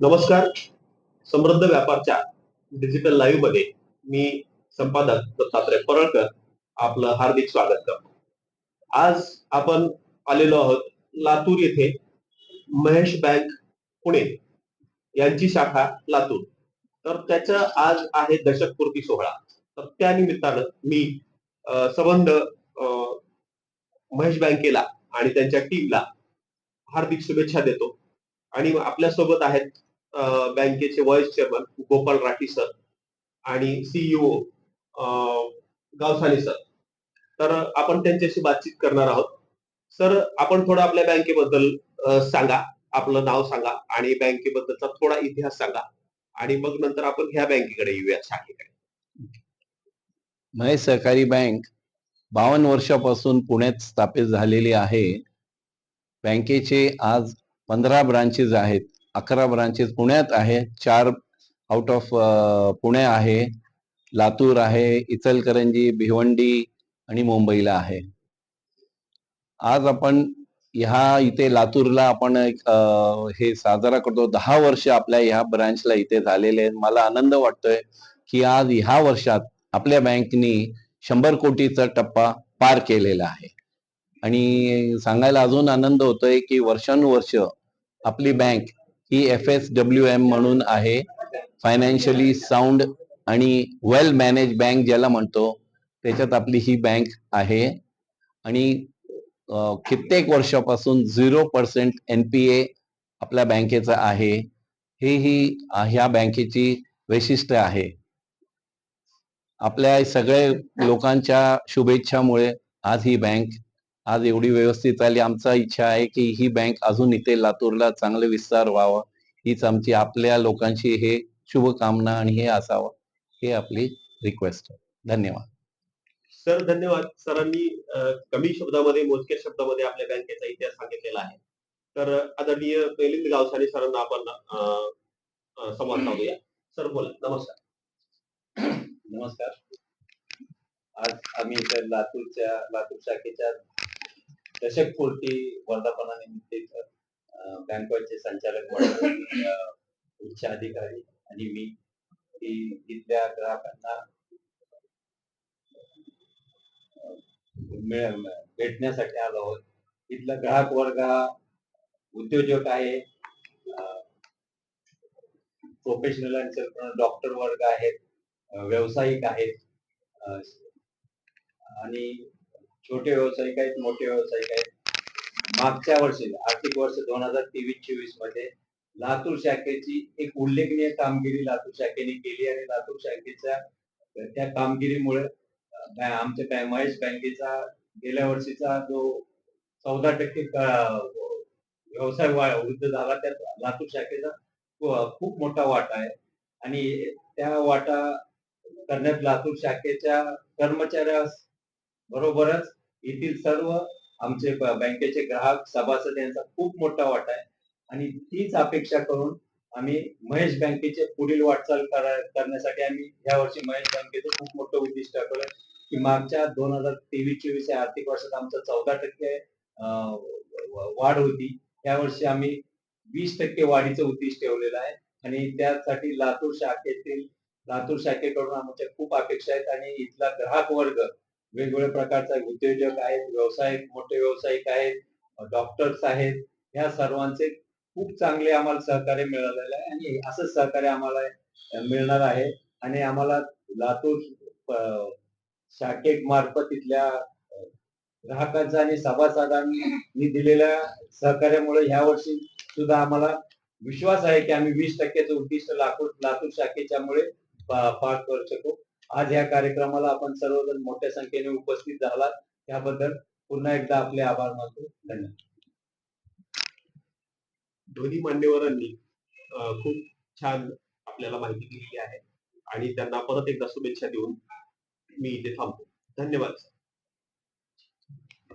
नमस्कार. समृद्ध व्यापारच्या डिजिटल लाईव्हमध्ये मी संपादक दत्तात्रय परळकर आपलं हार्दिक स्वागत करतो. आज आपण आलेलो आहोत लातूर येथे महेश बँक पुणे यांची शाखा लातूर. तर त्याचा आज आहे दशकपूर्ती सोहळा. तर त्या निमित्तानं मी अं, संबंध अं, महेश बँकेला आणि त्यांच्या टीमला हार्दिक शुभेच्छा देतो. आणि आपल्यासोबत आहेत बँकेचे vice chairman Gopal Rathi sir आणि सीईओ गावसाने सर तर आपण त्यांच्याशी बातचीत करणार आहोत. सर आपण थोडं आपल्या बँकेबद्दल सांगा. आपलं नाव सांगा आणि बँकेबद्दलचा थोडा इतिहास सांगा. आणि मग नंतर आपण ह्या बँकेकडे येऊया. शाखेकडे महेश सहकारी बँक बावन्न वर्षापासून पुण्यात स्थापित झालेली आहे. बँकेचे आज पंधरा ब्रांचेस आहेत अकरा ब्रांचेस पुण्यात आहेत चार आउट ऑफ पुणे आहे लातूर आहे इचलकरंजी भिवंडी आणि मुंबईला आहे. आज आपण ह्या इथे लातूरला आपण एक, हे साजरा करतो. दहा वर्ष आपल्या ह्या ब्रांचला इथे झालेले आहेत. मला आनंद वाटतोय की आज ह्या वर्षात आपल्या बँकनी शंभर कोटीचा टप्पा पार केलेला आहे. आणि सांगायला अजून आनंद होतोय की वर्षानुवर्ष आपली बँक ही एफ एस डब्ल्यू एम म्हणून आहे. फायनान्शियली साऊंड आणि वेल मॅनेज बँक ज्याला म्हणतो त्याच्यात आपली ही बँक आहे. आणि कित्येक वर्षापासून zero percent N P A आपल्या बँकेचं आहे. हे ही ह्या बँकेची वैशिष्ट्य आहे. आपल्या सगळे लोकांच्या शुभेच्छामुळे आज ही बँक आज एवढी व्यवस्थित आली. आमचा इच्छा आहे की ही बँक अजून इथे लातूरला चांगले विस्तार व्हावं. हीच आमची आपल्या लोकांची हे शुभकामना आणि हे असावं हे आपली रिक्वेस्ट आहे. धन्यवाद. सर धन्यवाद. सरांनी कमी शब्दामध्ये मोजक्या शब्दामध्ये आपल्या बँकेचा इतिहास सांगितलेला आहे. तर आदरणीय मिलिंद गावसाने सरांना आपण संवाद साधूया. सर बोला. नमस्कार. नमस्कार. आज आम्ही इथं लातूरच्या लातूर शाखेच्या दशकपूर्ती वर्धापनानिमित्त इथं बँकचे संचालक उच्च अधिकारी आणि मी ही इथल्या ग्राहकांना भेटण्यासाठी आलो आहोत. तिथला ग्राहक वर्ग हा उद्योजक आहे. प्रोफेशनल डॉक्टर वर्ग आहेत. व्यावसायिक आहेत. आणि छोटे व्यावसायिक आहेत मोठे व्यावसायिक आहेत. मागच्या वर्षी आर्थिक वर्ष दोन हजार तेवीस चोवीसमध्ये लातूर शाखेची एक उल्लेखनीय कामगिरी लातूर शाखेने केली आणि लातूर शाखेच्या त्या कामगिरीमुळे आमच्या बॅ- महेश बँकेचा गेल्या वर्षीचा जो चौदा टक्के व्यवसाय वृद्ध झाला त्यात लातूर शाखेचा खूप मोठा वाटा आहे. आणि त्या वाटा करण्यात लातूर शाखेच्या कर्मचाऱ्या बरोबरच येथील सर्व आमचे बँकेचे ग्राहक सभासद यांचा खूप मोठा वाटा आहे. आणि तीच अपेक्षा करून आम्ही महेश बँकेचे पुढील वाटचाल करण्यासाठी आम्ही या वर्षी महेश बँकेचं खूप मोठं उद्दिष्ट ठेवलंय की मागच्या दोन हजार तेवीस चोवीस या आर्थिक वर्षात आमचं चौदा टक्के वाढ होती. या वर्षी आम्ही वीस टक्के वाढीचं उद्दिष्ट ठेवलेलं आहे. आणि त्यासाठी लातूर शाखेतील लातूर शाखेकडून आमच्या खूप अपेक्षा आहेत. आणि इथला ग्राहक वर्ग वेगवेगळ्या प्रकारचा उद्योजक आहेत व्यावसायिक मोठे व्यावसायिक आहेत डॉक्टर्स आहेत. ह्या सर्वांचे खूप चांगले आम्हाला सहकार्य मिळालेलं आहे आणि असं सहकार्य आम्हाला मिळणार आहे. आणि आम्हाला लातूर अं, शाखेमार्फत इथल्या ग्राहकांचा आणि सभासदांनी दिलेल्या सहकार्यामुळे ह्या वर्षी सुद्धा आम्हाला विश्वास आहे की आम्ही वीस टक्क्याचं उद्दिष्ट लातूर लातूर शाखेच्यामुळे पार करू शकू. आज या कार्यक्रमाला आपण सर्वजण मोठ्या संख्येने उपस्थित झालात. त्याबद्दल पुन्हा एकदा आपले आभार मानतो. धन्यवाद. दोन्ही मान्यवरांनी खूप छान आपल्याला माहिती दिलेली आहे. आणि त्यांना परत एकदा शुभेच्छा देऊन मी इथे थांबतो. धन्यवाद. सर